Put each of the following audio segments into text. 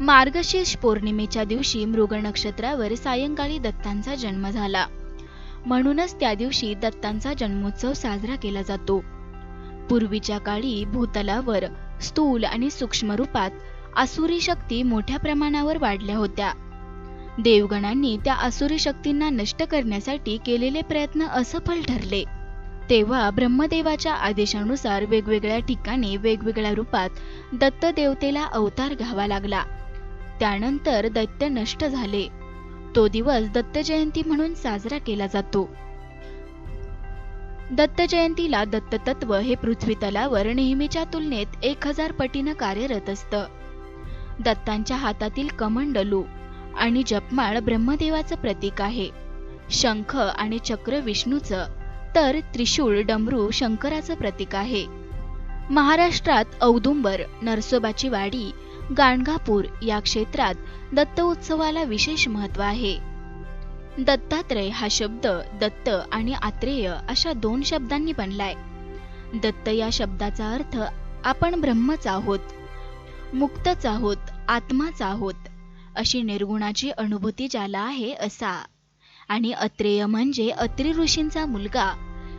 मार्गशीर्ष पौर्णिमेच्या दिवशी मृग नक्षत्रावर सायंकाळी दत्तांचा जन्म झाला. म्हणूनच त्या दिवशी दत्तांचा जन्मोत्सव साजरा केला जातो. पूर्वीच्या काळी भूतलावर स्थूल आणि सूक्ष्म रूपात आसुरी शक्ती मोठ्या प्रमाणावर वाढल्या होत्या. देवगणांनी त्या आसुरी शक्तींना नष्ट करण्यासाठी केलेले प्रयत्न असफल ठरले. तेव्हा ब्रह्मदेवाच्या आदेशानुसार वेगवेगळ्या ठिकाणी वेगवेगळ्या रूपात दत्त देवतेला अवतार घ्यावा लागला. त्यानंतर दैत्य नष्ट झाले. तो दिवस दत्त जयंती म्हणून साजरा केला जातो. दत्त जयंतीला दत्त हे पृथ्वी तलावर नेहमीच्या तुलनेत एक हजार पटीनं कार्यरत असतं. दत्तांच्या हातातील कमंडलू आणि जपमाळ ब्रह्मदेवाचं प्रतीक आहे. शंख आणि चक्र विष्णूचं तर त्रिशूळ डमरू शंकराचं प्रतीक आहे. महाराष्ट्रात औदुंबर नरसोबाची वाडी गाणगापूर या क्षेत्रात दत्त उत्सवाला विशेष महत्त्व आहे. दत्तात्रय हा शब्द दत्त आणि आत्रेय अशा दोन शब्दांनी बनलाय. दत्त या शब्दाचा अर्थ आपण ब्रह्मच आहोत मुक्तच आहोत आत्माच आहोत अशी निर्गुणाची अनुभूती ज्याला आहे असा. आणि अत्रेय म्हणजे अत्रि ऋषींचा मुलगा.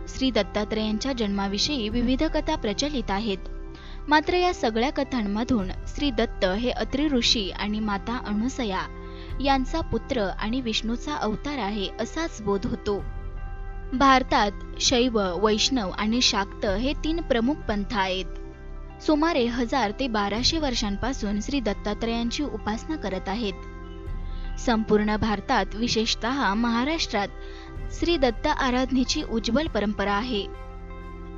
श्री दत्तात्रयांच्या जन्माविषयी विविध कथा प्रचलित आहेत. मात्र या सगळ्या कथांमधून श्री दत्त हे अत्रि ऋषी आणि माता अनुसया यांचा पुत्र आणि विष्णूचा अवतार आहे असाच बोध होतो. भारतात शैव वैष्णव आणि शाक्त हे तीन प्रमुख पंथ आहेत. सुमारे हजार ते बाराशे वर्षांपासून श्री दत्तात्रयांची उपासना करत आहेत. संपूर्ण भारतात विशेषतः महाराष्ट्रात श्री दत्त आराधनेची उज्ज्वल परंपरा आहे.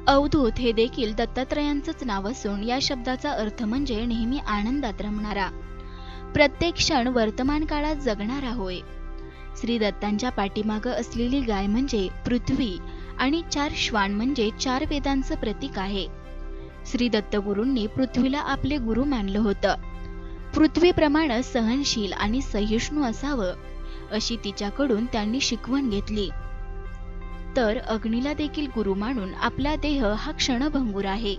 अवधूत हे देखील दत्तात्रयांचंच नाव असून या शब्दाचा अर्थ म्हणजे नेहमी आनंदात रमणारा. प्रत्येक क्षण वर्तमान काळात जगणारा होय. श्री दत्तांच्या पाठीमागं असलेली गाय म्हणजे पृथ्वी आणि चार श्वान म्हणजे चार वेदांचं प्रतीक आहे. श्री दत्तगुरूंनी पृथ्वीला आपले गुरु मानलं होतं. पृथ्वीप्रमाणे सहनशील आणि सहिष्णू असावं अशी तिच्याकडून त्यांनी शिकवण घेतली. तर अग्नीला देखील गुरु मानून आपला देह हा क्षणभंगूर आहे.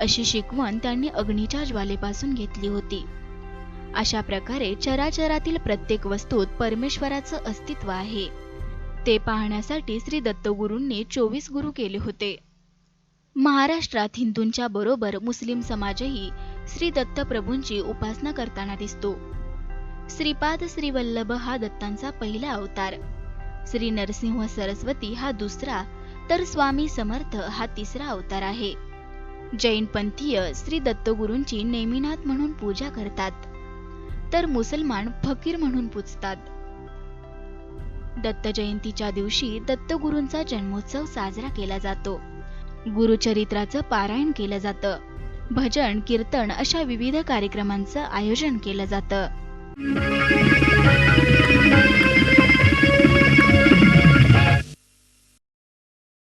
अशी शिकवण त्यांनी अग्नीच्या ज्वालेपासून घेतली होती. अशा प्रकारे चराचरातील प्रत्येक वस्तूत परमेश्वराचं अस्तित्व आहे. ते पाहण्यासाठी श्री दत्तगुरूंनी चोवीस गुरु केले होते. महाराष्ट्रात हिंदूंच्या बरोबर मुस्लिम समाजही श्री दत्तप्रभूंची उपासना करताना दिसतो. श्रीपाद श्रीवल्लभ हा दत्तांचा पहिला अवतार. श्री नरसिंह सरस्वती हा दुसरा तर स्वामी समर्थ हा तिसरा अवतार आहे. जैन पंथीय श्री दत्तगुरूंची नेमिनाथ म्हणून पूजा करतात. तर मुसलमान फकीर म्हणून पूजतात. दत्त जयंतीच्या दिवशी दत्तगुरूंचा जन्मोत्सव साजरा केला जातो. गुरुचरित्राचं पारायण केलं जातं. भजन कीर्तन अशा विविध कार्यक्रमांचं आयोजन केलं जातं.